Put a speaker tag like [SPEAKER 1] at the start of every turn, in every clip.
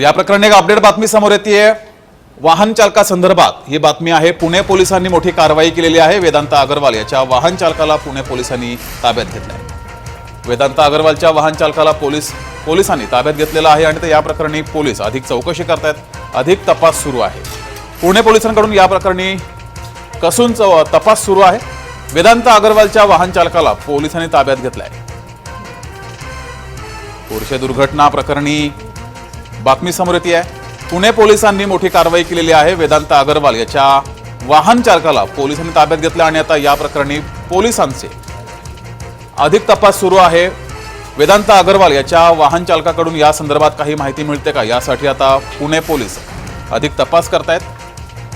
[SPEAKER 1] या प्रकरणी एक अपडेट बातमी समोर येते वाहन चालकासंदर्भात ही बातमी आहे. पुणे पोलिसांनी मोठी कारवाई केलेली आहे. वेदांत अगरवाल याच्या वाहन चालकाला पुणे पोलिसांनी ताब्यात घेतलं आहे वेदांत अगरवालच्या वाहन चालकाला पोलीस पोलिसांनी ताब्यात घेतलेलं आहे आणि ते या प्रकरणी पोलीस अधिक चौकशी करतायत. अधिक तपास सुरू आहे. पुणे पोलिसांकडून या प्रकरणी कसून चौ- तपास सुरू आहे. वेदांत अगरवालच्या वाहन चालकाला पोलिसांनी ताब्यात घेतलंय. पोरशे दुर्घटना प्रकरणी बातमी समोर येते आहे. पुणे पोलिसांनी मोठी कारवाई केलेली आहे वेदांत अग्रवाल याच्या वाहन चालकाला पोलिसांनी ताब्यात घेतलं आणि आता या प्रकरणी पोलिसांचे अधिक तपास सुरू आहे. वेदांत अग्रवाल याच्या वाहन चालकाकडून या संदर्भात काही माहिती मिळते का? यासाठी आता पुणे पोलीस अधिक तपास करतायत.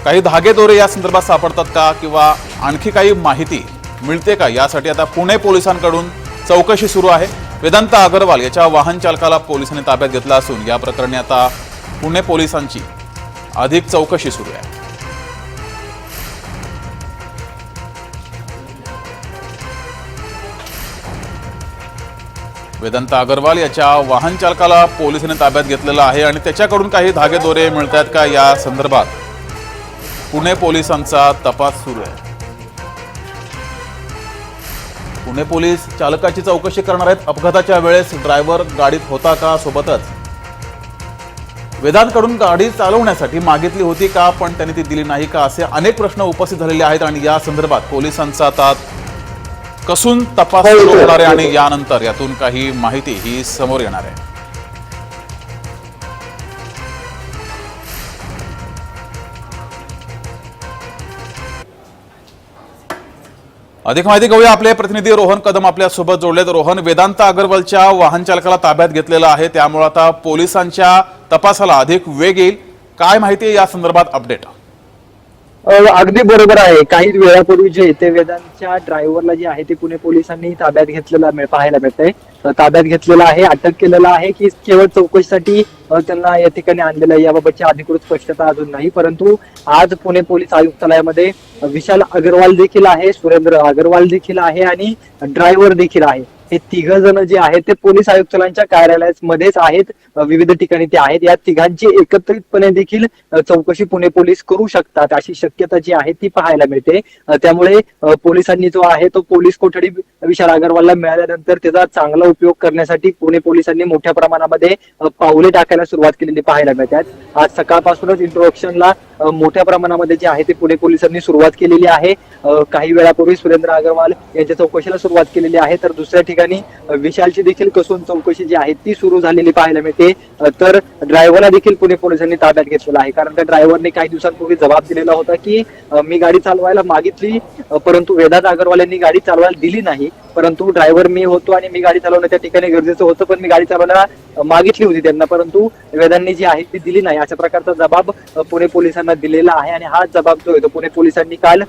[SPEAKER 1] काही धागेदोरे या संदर्भात सापडतात का? किंवा आणखी काही माहिती मिळते का? यासाठी आता पुणे पोलिसांकडून चौकशी सुरू आहे. वेदांत अग्रवाल याच्या वाहन चालकाला पोलिसांनी ताब्यात घेतला असून या प्रकरणी आता पुणे पोलिसांची अधिक चौकशी सुरू आहे. वेदांत अग्रवाल याच्या वाहन चालकाला पोलिसांनी ताब्यात घेतलेलं आहे आणि त्याच्याकडून काही धागेदोरे मिळत का या संदर्भात पुणे पोलिसांचा तपास सुरू आहे. पुणे पोलीस चालकाची चौकशी करणार आहेत. अपघाताच्या वेळेस ड्रायव्हर गाडीत होता का सोबतच? वेदांतकडून गाडी चालवण्यासाठी मागितली होती का पण त्यांनी ती दिली नाही का असे अनेक प्रश्न उपस्थित झालेले आहेत आणि या संदर्भात पोलिसांचा आता कसून तपास सुरू होणार आहे आणि यानंतर यातून काही माहिती ही समोर येणार आहे. अधिक माहिती घेऊया आपले प्रतिनिधी रोहन कदम आपल्यासोबत जोडलेत. रोहन वेदांत अगरवालच्या वाहन चालकाला ताब्यात घेतलेलं आहे. त्यामुळे आता पोलिसांच्या तपासाला अधिक वेग येईल. काय माहिती आहे या संदर्भात अपडेट?
[SPEAKER 2] अगदी बरोबर आहे. काही वेळापूर्वी जे ते वेदांतच्या ड्रायव्हरला जे आहे ते पुणे पोलिसांनी ताब्यात घेतलेला पाहायला मिळतंय. ताब्यात घेतलेलं आहे अटक केलेलं आहे की केवळ चौकशीसाठी त्यांना या ठिकाणी आणलेलं आहे याबाबतची अधिकृत स्पष्टता अजून नाही. परंतु आज पुणे पोलीस आयुक्तालयामध्ये विशाल अग्रवाल देखील आहे सुरेंद्र अग्रवाल देखील आहे आणि ड्रायव्हर देखील आहे. हे तिघ जण जे आहेत ते पोलीस आयुक्तालयांच्या कार्यालयामध्येच आहेत. विविध ठिकाणी ते आहेत. या तिघांची एकत्रितपणे देखील चौकशी पुणे पोलीस करू शकतात अशी शक्यता जी आहे ती पाहायला मिळते. त्यामुळे पोलिसांनी जो आहे तो पोलीस कोठडी विशाल अग्रवालला मिळाल्यानंतर त्याचा चांगला उपयोग करण्यासाठी पुणे पोलिसांनी मोठ्या प्रमाणामध्ये पावले टाकायला सुरुवात केलेली पाहायला मिळतात. आज सकाळपासूनच इंट्रोडक्शनला मोठ्या प्रमाणामध्ये जे आहे ते पुणे पोलिसांनी सुरुवात केलेली आहे. काही वेळापूर्वी सुरेंद्र अग्रवाल यांच्या चौकशीला सुरुवात केलेली आहे. तर दुसऱ्या ठिकाणी विशालची देखील कसून चौकशी जी आहे ती सुरू झालेली पाहायला मिळते. तर ड्रायव्हरला देखील पुणे पोलिसांनी ताब्यात घेतलेला आहे. कारण त्या ड्रायव्हरने काही दिवसांपूर्वी जबाब दिलेला होता की मी गाडी चालवायला मागितली परंतु वेदांत अग्रवाल यांनी गाडी चालवायला दिली नाही. परंतु ड्रायव्हर मी होतो आणि मी गाडी चालवणं त्या ठिकाणी गरजेचं होतं पण मी गाडी चालवायला मागितली होती त्यांना. परंतु वेदांनी जी आहे ती दिली नाही. अशा प्रकारचा जबाब पुणे पोलिसांना दिलेला आहे आणि हा जबाब जो आहे तो पुणे पोलिसांनी काल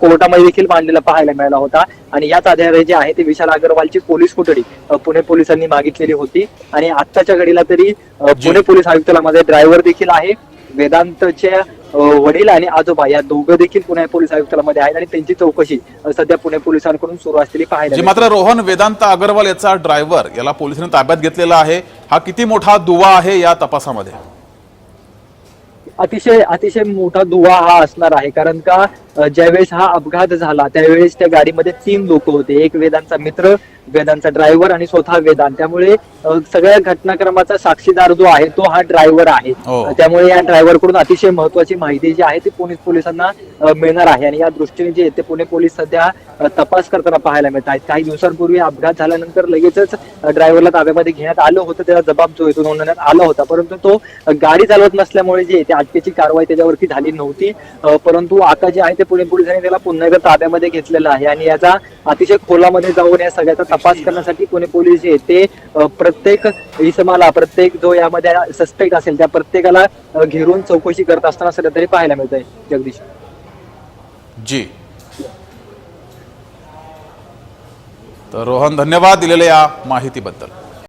[SPEAKER 2] कोर्टामध्ये देखील मांडलेला पाहायला मिळाला होता. आणि याच आधारे जे आहे ते विशाल अग्रवालची पोलीस कोठडी पुणे पोलिसांनी मागितलेली होती. आणि आत्ताच्या घडीला तरी. पुणे पोलीस आयुक्तालयामध्ये ड्रायव्हर देखील आहे. वेदांतचे अ, वडील आणि आजोबा या दोघं देखील पुणे पोलीस आयुक्तालयामध्ये आहेत आणि त्यांची चौकशी सध्या पुणे पोलिसांकडून सुरू असलेली पाहायला.
[SPEAKER 1] मात्र रोहन वेदांत अग्रवाल याचा ड्रायव्हर याला पोलिसांनी ताब्यात घेतलेला आहे. हा किती मोठा दुवा आहे या तपासामध्ये?
[SPEAKER 2] अतिशय अतिशय मोठा दुवा हा असणार आहे. कारण का ज्यावेळेस हा अपघात झाला त्यावेळेस त्या गाडीमध्ये तीन लोक होते. एक वेदांचा मित्र वेदांचा ड्रायव्हर आणि स्वतः वेदांत. त्यामुळे सगळ्या घटनाक्रमाचा साक्षीदार जो आहे तो हा ड्रायव्हर आहे.
[SPEAKER 1] हो.
[SPEAKER 2] त्यामुळे या ड्रायव्हरकडून अतिशय महत्वाची माहिती जी आहे ती पोलीस पोलिसांना मिळणार आहे. आणि या दृष्टीने जे ते पुणे पोलीस सध्या तपास करताना पाहायला मिळत आहेत काही दिवसांपूर्वी अपघात झाल्यानंतर लगेचच ड्रायव्हरला ताब्यामध्ये घेण्यात आलं होतं. त्याचा जबाब जो आहे तो नोंदवण्यात आला होता. परंतु तो गाडी चालवत नसल्यामुळे जे आहे ते अटकेची कारवाई त्याच्यावरती झाली नव्हती. परंतु आता जे आहे ते पुणे पोलिसांनी त्याला पुन्हा एकदा ताब्यामध्ये घेतलेलं आहे. आणि याचा अतिशय खोलामध्ये जाऊन या सगळ्याचा तपास करण्यासाठी पुणे पोलीस जे ते प्रत्येक इसमाला प्रत्येक जो यामध्ये सस्पेक्ट असेल त्या प्रत्येकाला घेरून चौकशी करत असताना सध्या तरी पाहायला मिळत आहे जगदीश.
[SPEAKER 1] जी. तर रोहन धन्यवाद दिलेल्या या माहितीबद्दल.